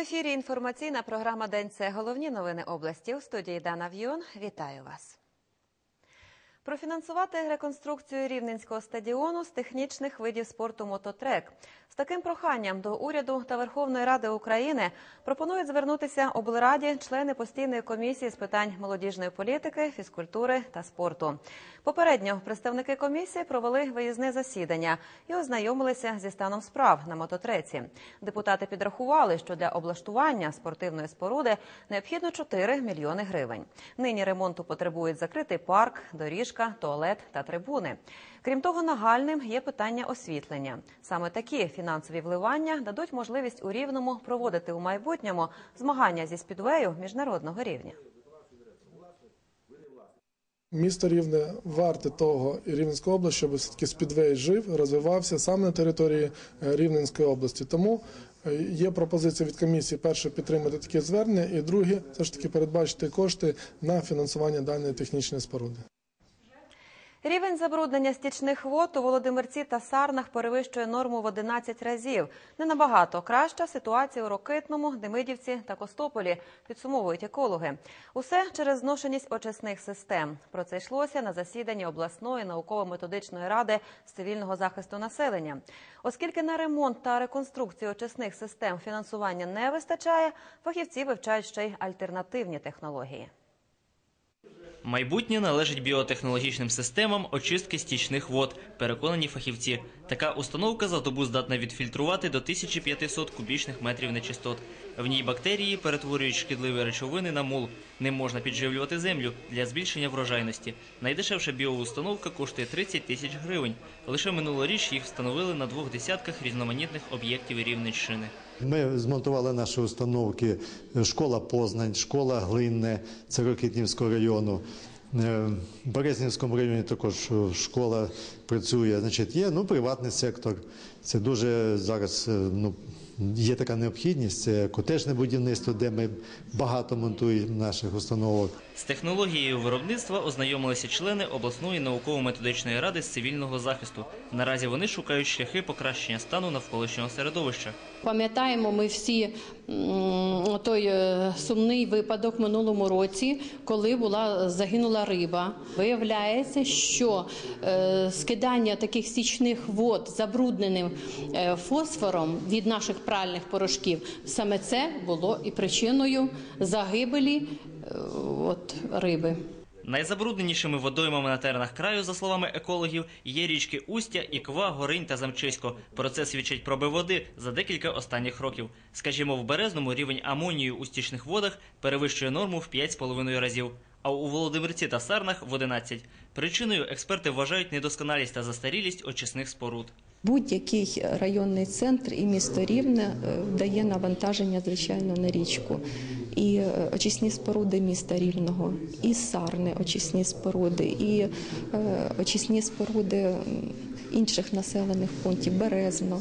Ефірі інформаційна програма День це головні новини області. У студії Дана В'юн. Вітаю вас. Профінансувати реконструкцію рівненського стадіону з технічних видів спорту мототрек. З таким проханням до уряду та Верховної Ради України пропонують звернутися облраді члени постійної комісії з питань молодіжної політики, фізкультури та спорту. Попередньо представники комісії провели виїзне засідання і ознайомилися зі станом справ на мототреці. Депутати підрахували, що для облаштування спортивної споруди необхідно 4 мільйони гривень. Нині ремонту потребують закритий парк, доріжка, туалет та трибуни. Крім того, нагальним є питання освітлення. Саме такі фінансові вливання дадуть можливість у рівному проводити у майбутньому змагання зі спідвею міжнародного рівня. Місто Рівне варте того і Рівненська область, щоб все-таки спідвей жив, розвивався саме на території е, Рівненської області. Тому е, є пропозиція від комісії перше підтримати таке звернення, і друге все ж таки передбачити кошти на фінансування даної технічної споруди. Рівень забруднення стічних вод у Володимирці та Сарнах перевищує норму в 11 разів. Не набагато краща ситуація у Рокитному, Демидівці та Костополі, підсумовують екологи. Усе через зношеність очисних систем. Про це йшлося на засіданні обласної науково-методичної ради з цивільного захисту населення. Оскільки на ремонт та реконструкцію очисних систем фінансування не вистачає, фахівці вивчають ще й альтернативні технології. Майбутнє належить біотехнологічним системам очистки стічних вод, переконані фахівці. Така установка за добу здатна відфільтрувати до 1500 кубічних метрів нечистот. В ній бактерії перетворюють шкідливі речовини на мул. Ним можна підживлювати землю для збільшення врожайності. Найдешевша біоустановка коштує 30 тисяч гривень. Лише минулоріч їх встановили на двох десятках різноманітних об'єктів Рівненщини. Ми змонтували наші установки школа Познань, школа Глинне, це Рокитнівського району. Е, В Березнівському районі також школа працює. Значить, є ну, приватний сектор. Це дуже зараз е, ну, є така необхідність. Це котежне будівництво, де ми багато монтуємо наших установок. З технологією виробництва ознайомилися члени обласної науково-методичної ради з цивільного захисту. Наразі вони шукають шляхи покращення стану навколишнього середовища. Пам'ятаємо ми всі той е, сумний випадок минулому році, коли була загинула риба. Виявляється, що е, скидання таких стічних вод забрудненим е, фосфором від наших пральних порошків саме це було і причиною загибелі е, от, риби. Найзабрудненішими водоймами на теренах краю, за словами екологів, є річки Устя, Іква, Горинь та Замчисько. Про це свідчать проби води за декілька останніх років. Скажімо, в Березному рівень амонію у стічних водах перевищує норму в 5,5 разів, а у Володимирці та Сарнах в 11. Причиною експерти вважають недосконалість та застарілість очисних споруд. Будь-який районний центр і місто Рівне е, дає навантаження, звичайно, на річку. І е, очисні споруди міста Рівного, і Сарни очисні споруди, і е, очисні споруди інших населених пунктів Березно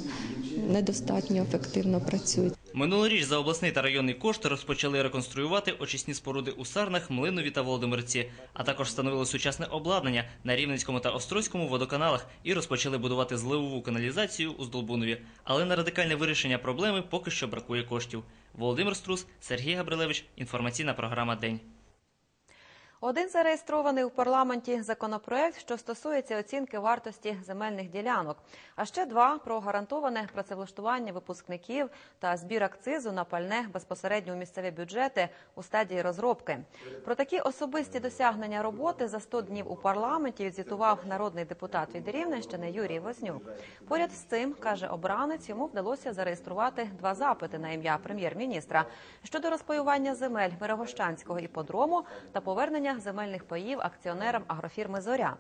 недостатньо ефективно працюють. Минулоріч за обласний та районний кошт розпочали реконструювати очисні споруди у Сарнах, Млинові та Володимирці, а також встановили сучасне обладнання на Рівненському та Острозькому водоканалах і розпочали будувати зливову каналізацію у Здолбунові. Але на радикальне вирішення проблеми поки що бракує коштів. Володимир Струс, Сергій Габрилевич. Інформаційна програма День. Один зареєстрований у парламенті законопроект, що стосується оцінки вартості земельних ділянок, а ще два про гарантоване працевлаштування випускників та збір акцизу на пальне безпосередньо у місцеві бюджети у стадії розробки. Про такі особисті досягнення роботи за 100 днів у парламенті відзвітував народний депутат від Рівненщини Юрій Вознюк. Поряд з цим каже обранець, йому вдалося зареєструвати два запити на ім'я прем'єр-міністра щодо розпаювання земель Мирогощанського іподрому та повернення земельних паїв акціонерам агрофірми Зоря.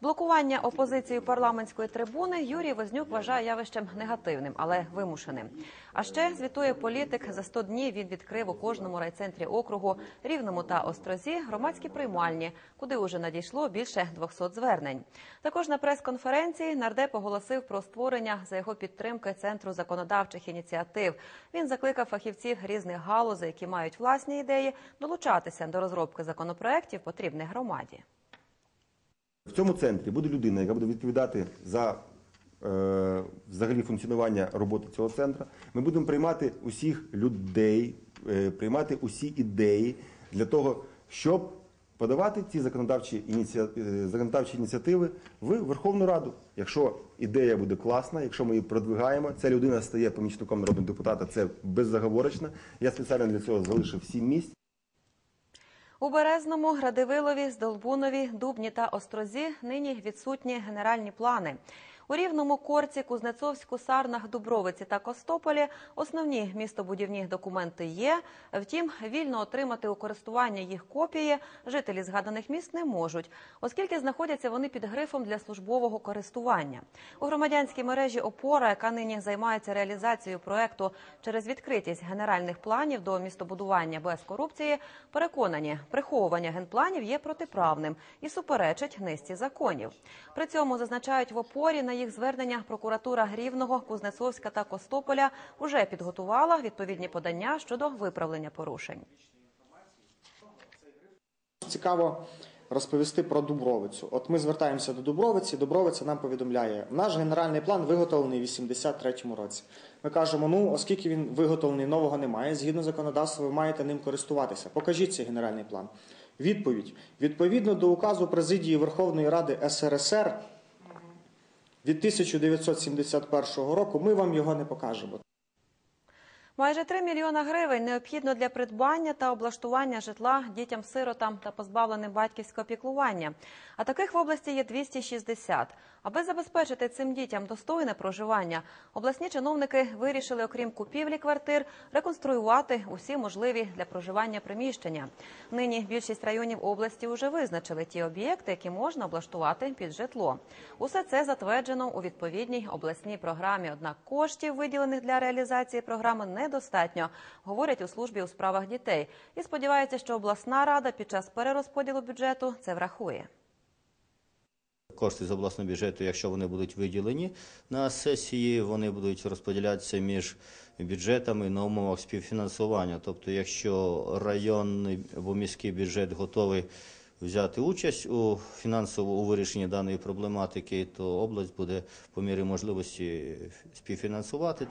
Блокування опозицією парламентської трибуни Юрій Вознюк вважає явищем негативним, але вимушеним. А ще звітує політик за 100 днів. Він відкрив у кожному райцентрі округу Рівному та Острозі громадські приймальні, куди уже надійшло більше 200 звернень. Також на прес-конференції нардеп оголосив про створення за його підтримки центру законодавчих ініціатив. Він закликав фахівців різних галузей, які мають власні ідеї, долучатися до розробки законопроєктів, потрібних громаді. В цьому центрі буде людина, яка буде відповідати за е, взагалі функціонування роботи цього центру. Ми будемо приймати усіх людей, е, приймати усі ідеї для того, щоб подавати ці законодавчі, ініці... е, законодавчі ініціативи в Верховну Раду. Якщо ідея буде класна, якщо ми її продвигаємо, ця людина стає помічником народного депутата, це беззаговорочно. Я спеціально для цього залишив сім місць. У Березному, Градивилові, Здолбунові, Дубні та Острозі нині відсутні генеральні плани. У Рівному, Корці, Кузнецовську, Сарнах, Дубровиці та Костополі основні містобудівні документи є. Втім, вільно отримати у користування їх копії жителі згаданих міст не можуть, оскільки знаходяться вони під грифом для службового користування. У громадянській мережі Опора, яка нині займається реалізацією проекту через відкритість генеральних планів до містобудування без корупції, переконані, приховування генпланів є протиправним і суперечить низці законів. При цьому зазначають в опорі на їх звернення прокуратура Рівного, Кузнецовська та Костополя вже підготувала відповідні подання щодо виправлення порушень. Цікаво розповісти про Дубровицю. От ми звертаємося до Дубровиці. Дубровиця нам повідомляє, наш генеральний план виготовлений в 83-му році. Ми кажемо, ну оскільки він виготовлений, нового немає. Згідно законодавства, ви маєте ним користуватися. Покажіть цей генеральний план. Відповідь: відповідно до указу президії Верховної Ради СРСР від 1971 року, ми вам його не покажемо. Майже 3 мільйона гривень необхідно для придбання та облаштування житла дітям-сиротам та позбавленим батьківського піклування. А таких в області є 260. Аби забезпечити цим дітям достойне проживання, обласні чиновники вирішили, окрім купівлі квартир, реконструювати усі можливі для проживання приміщення. Нині більшість районів області вже визначили ті об'єкти, які можна облаштувати під житло. Усе це затверджено у відповідній обласній програмі. Однак коштів, виділених для реалізації програми, недостатньо, говорять у службі у справах дітей. І сподіваються, що обласна рада під час перерозподілу бюджету це врахує. Кошти з обласного бюджету, якщо вони будуть виділені на сесії, вони будуть розподілятися між бюджетами на умовах співфінансування. Тобто, якщо районний або міський бюджет готовий взяти участь у фінансово у вирішенні даної проблематики, то область буде по мірі можливості співфінансувати.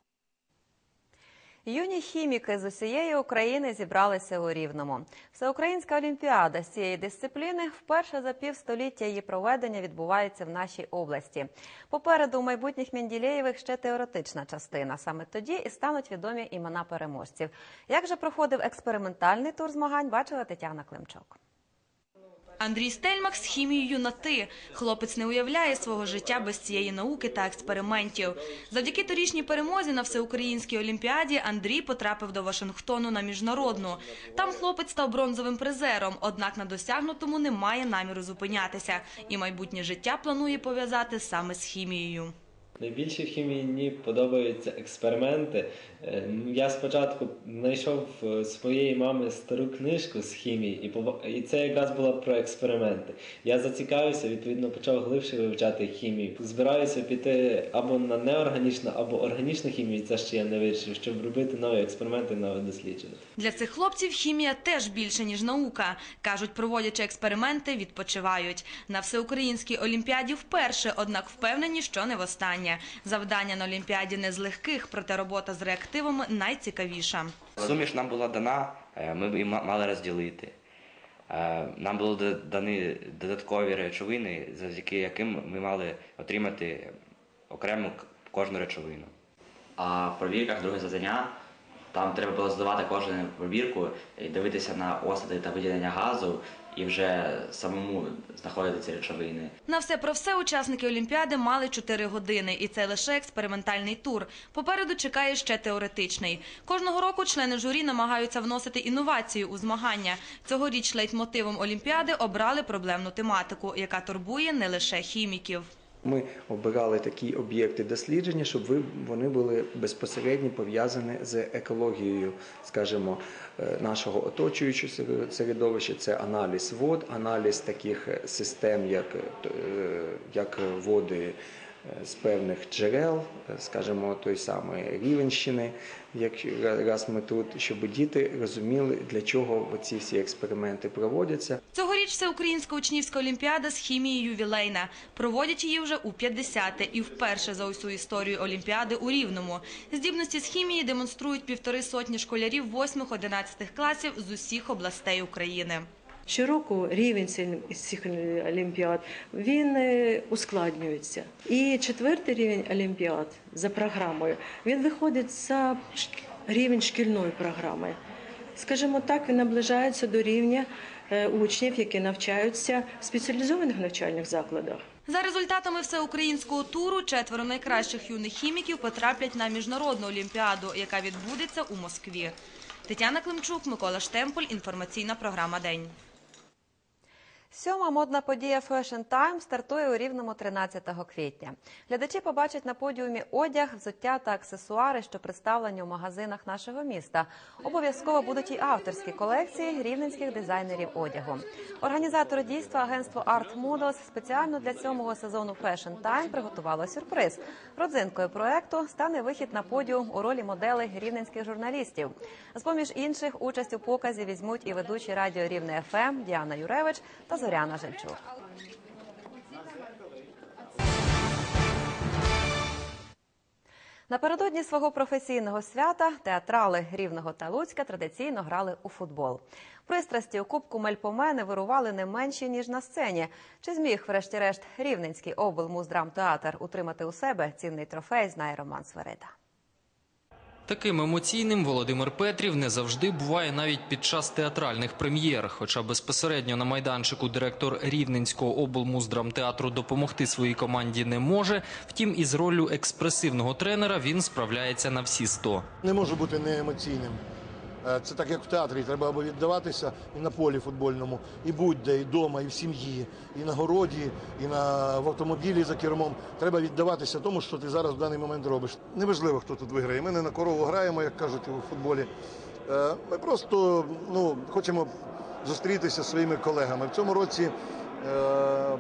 Юні хіміки з усієї України зібралися у Рівному. Всеукраїнська олімпіада з цієї дисципліни вперше за півстоліття її проведення відбувається в нашій області. Попереду у майбутніх Менділеєвих ще теоретична частина. Саме тоді і стануть відомі імена переможців. Як же проходив експериментальний тур змагань, бачила Тетяна Климчук. Андрій Стельмах з хімією на ти. Хлопець не уявляє свого життя без цієї науки та експериментів. Завдяки торічній перемозі на всеукраїнській олімпіаді Андрій потрапив до Вашингтону на міжнародну. Там хлопець став бронзовим призером, однак на досягнутому не має наміру зупинятися. І майбутнє життя планує пов'язати саме з хімією. Найбільше в хімії мені подобаються експерименти. Е, Я спочатку знайшов своєї мами стару книжку з хімії, і це якраз було про експерименти. Я зацікавився, відповідно почав глибше вивчати хімію. Збираюся піти або на неорганічну, або органічну хімію, це ще я не вирішив, щоб робити нові експерименти, нові дослідження. Для цих хлопців хімія теж більше, ніж наука. Кажуть, проводячи експерименти, відпочивають. На всеукраїнській олімпіаді вперше, однак впевнені, що не востаннє. Завдання на олімпіаді не з легких, проте робота з реактивами найцікавіша. Суміш нам була дана, е, ми її мали розділити. Е, Нам були дані додаткові речовини, завдяки яким ми мали отримати окрему кожну речовину. А в пробірках друге завдання там треба було здавати кожну пробірку і дивитися на осади та виділення газу і вже самому знаходити ці речовини. На все про все учасники Олімпіади мали 4 години, і це лише експериментальний тур. Попереду чекає ще теоретичний. Кожного року члени журі намагаються вносити інновацію у змагання. Цьогоріч лейтмотивом Олімпіади обрали проблемну тематику, яка турбує не лише хіміків. Ми обирали такі об'єкти дослідження, щоб вони були безпосередньо пов'язані з екологією, скажімо, е, нашого оточуючого середовища. Це аналіз вод, аналіз таких е, систем, як, е, як води з певних джерел, е, скажімо, той самої Рівенщини, як раз ми тут, щоб діти розуміли, для чого ці всі експерименти проводяться. Цьогоріч Всеукраїнська учнівська олімпіада з хімії ювілейна. Проводять її вже у 50-те і вперше за усю історію олімпіади у Рівному. Здібності з хімії демонструють півтори сотні школярів 8-11 класів з усіх областей України. Щороку рівень цих- олімпіад він е, ускладнюється. І четвертий рівень олімпіад за програмою він виходить за рівень шкільної програми. Скажімо так, він наближається до рівня е, учнів, які навчаються в спеціалізованих навчальних закладах. За результатами всеукраїнського туру четверо найкращих юних хіміків потраплять на міжнародну олімпіаду, яка відбудеться у Москві. Тетяна Климчук, Микола Штемполь. Інформаційна програма День. Сьома модна подія Fashion Time стартує у Рівному 13 квітня. Глядачі побачать на подіумі одяг, взуття та аксесуари, що представлені у магазинах нашого міста. Обов'язково будуть і авторські колекції рівненських дизайнерів одягу. Організатори дійства агентство Art Models спеціально для сьомого сезону Fashion Time приготувало сюрприз. Родзинкою проекту стане вихід на подіум у ролі моделей рівненських журналістів. З поміж інших участь у показі візьмуть і ведучі радіо Рівне ФМ Діана Юревич та Зоряна Жильчук. Напередодні свого професійного свята театрали Рівного та Луцька традиційно грали у футбол. Пристрасті у Кубку Мельпомени вирували не менші, ніж на сцені. Чи зміг, врешті-решт, Рівненський облмуздрамтеатр утримати у себе цінний трофей, знає Роман Сверида. Таким емоційним Володимир Петрів не завжди буває навіть під час театральних прем'єр. Хоча безпосередньо на майданчику директор Рівненського облмуздрамтеатру допомогти своїй команді не може. Втім, із роллю експресивного тренера він справляється на всі сто. Не можу бути неемоційним. Е, Це так, як в театрі. Треба або віддаватися і на полі футбольному, і будь-де, і вдома, і в сім'ї, і на городі, і на в автомобілі за кермом. Треба віддаватися тому, що ти зараз в даний момент робиш. Неважливо, хто тут виграє. Ми не на корову граємо, як кажуть у футболі. Е, Ми просто ну, хочемо зустрітися зі своїми колегами. В цьому році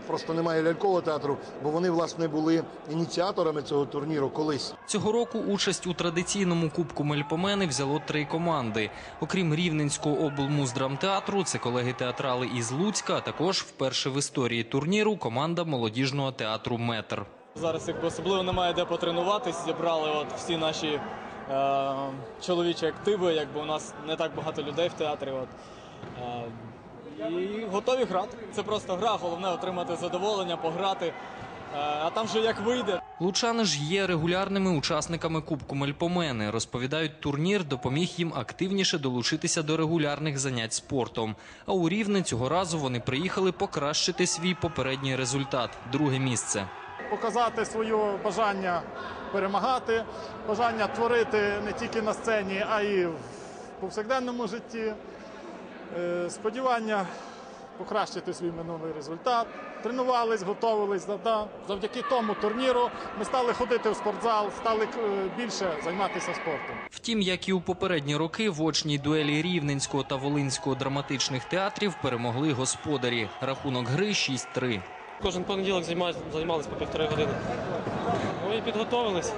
просто немає лялькового театру, бо вони, власне, були ініціаторами цього турніру колись. Цього року участь у традиційному кубку Мельпомени взяло три команди. Окрім Рівненського облмуздрамтеатру, це колеги театрали із Луцька, а також вперше в історії турніру команда молодіжного театру Метр. Зараз якби особливо немає де потренуватись. Зібрали от всі наші е, чоловічі активи, якби у нас не так багато людей в театрі. От. І готові грати. Це просто гра, головне отримати задоволення, пограти. Е, а там вже як вийде. Лучани ж є регулярними учасниками Кубку Мельпомени. Розповідають, турнір допоміг їм активніше долучитися до регулярних занять спортом. А у Рівне цього разу вони приїхали покращити свій попередній результат друге місце. показати своє бажання перемагати, бажання творити не тільки на сцені, а й в повсякденному житті. Е, Сподівання покращити свій минулий результат. Тренувались, готувались. Завдяки тому турніру ми стали ходити в спортзал, стали е, більше займатися спортом. Втім, як і у попередні роки, в очній дуелі Рівненського та Волинського драматичних театрів перемогли господарі. Рахунок гри 6-3. Кожен понеділок займалися, займалися по півтори години. Ну і підготовились.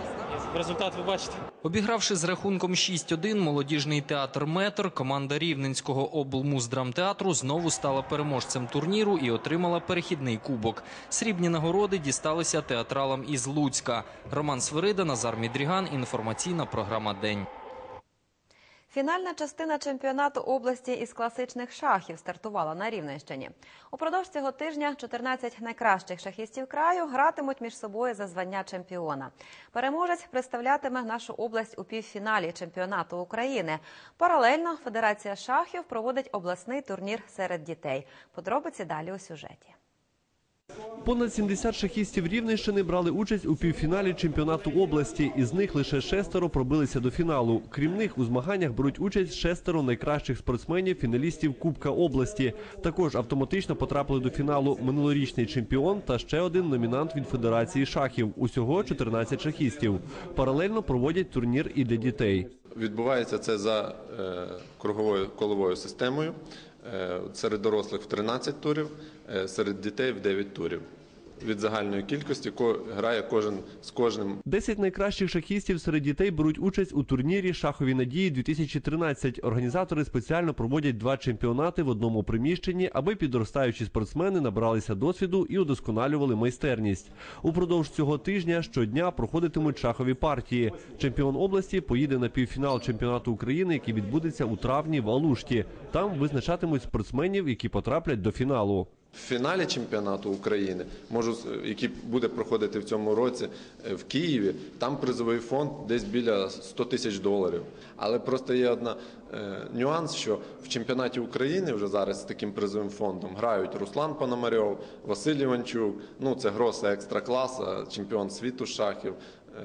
Результат ви бачите. Обігравши з рахунком 6-1 молодіжний театр Метр, команда Рівненського облмуздрамтеатру знову стала переможцем турніру і отримала перехідний кубок. Срібні нагороди дісталися театралам із Луцька. Роман Свирида, Назар Мідріган. Інформаційна програма День. Фінальна частина чемпіонату області із класичних шахів стартувала на Рівненщині. Упродовж цього тижня 14 найкращих шахістів краю гратимуть між собою за звання чемпіона. Переможець представлятиме нашу область у півфіналі чемпіонату України. Паралельно Федерація шахів проводить обласний турнір серед дітей. Подробиці далі у сюжеті. Понад 70 шахістів Рівненщини брали участь у півфіналі чемпіонату області. Із них лише шестеро пробилися до фіналу. Крім них, у змаганнях беруть участь шестеро найкращих спортсменів, фіналістів Кубка області. Також автоматично потрапили до фіналу минулорічний чемпіон та ще один номінант від Федерації шахів. Усього 14 шахістів. Паралельно проводять турнір і для дітей. Відбувається це за е, круговою коловою системою. Е, серед дорослих в 13 турів, серед дітей в 9 турів. від загальної кількості ко- грає кожен з кожним. Десять найкращих шахістів серед дітей беруть участь у турнірі Шахові надії 2013 Організатори спеціально проводять два чемпіонати в одному приміщенні, аби підростаючі спортсмени набралися досвіду і удосконалювали майстерність. Упродовж цього тижня щодня проходитимуть шахові партії. Чемпіон області поїде на півфінал чемпіонату України, який відбудеться у травні в Алушті. Там визначатимуть спортсменів, які потраплять до фіналу. В фіналі чемпіонату України, можу, який буде проходити в цьому році е, в Києві, там призовий фонд десь біля 100 тисяч доларів. Але просто є одна е, нюанс, що в чемпіонаті України вже зараз з таким призовим фондом грають Руслан Пономарьов, Василь Іванчук, ну це гроса екстракласа, чемпіон світу шахів.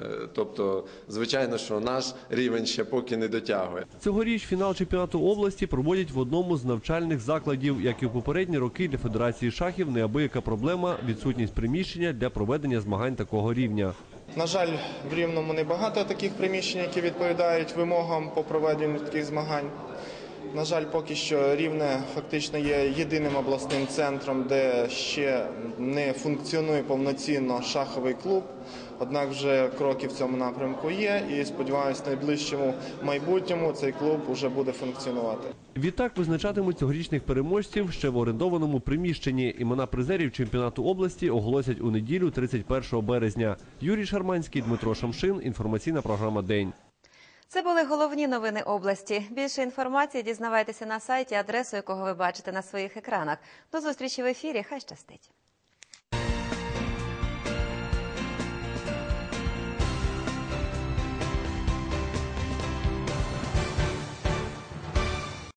Е, Тобто, звичайно, що наш рівень ще поки не дотягує. Цьогоріч фінал чемпіонату області проводять в одному з навчальних закладів. Як і в попередні роки для Федерації шахів неабияка проблема відсутність приміщення для проведення змагань такого рівня. На жаль, в Рівному небагато таких приміщень, які відповідають вимогам по проведенню таких змагань. На жаль, поки що Рівне фактично є єдиним обласним центром, де ще не функціонує повноцінно шаховий клуб. Однак вже кроки в цьому напрямку є, і сподіваюся, в найближчому майбутньому цей клуб вже буде функціонувати. Відтак визначатимуть цьогорічних переможців ще в орендованому приміщенні. Імена призерів чемпіонату області оголосять у неділю 31 березня. Юрій Шарманський, Дмитро Шамшин. Інформаційна програма День. Це були головні новини області. Більше інформації дізнавайтеся на сайті, адресу якого ви бачите на своїх екранах. До зустрічі в ефірі. Хай щастить.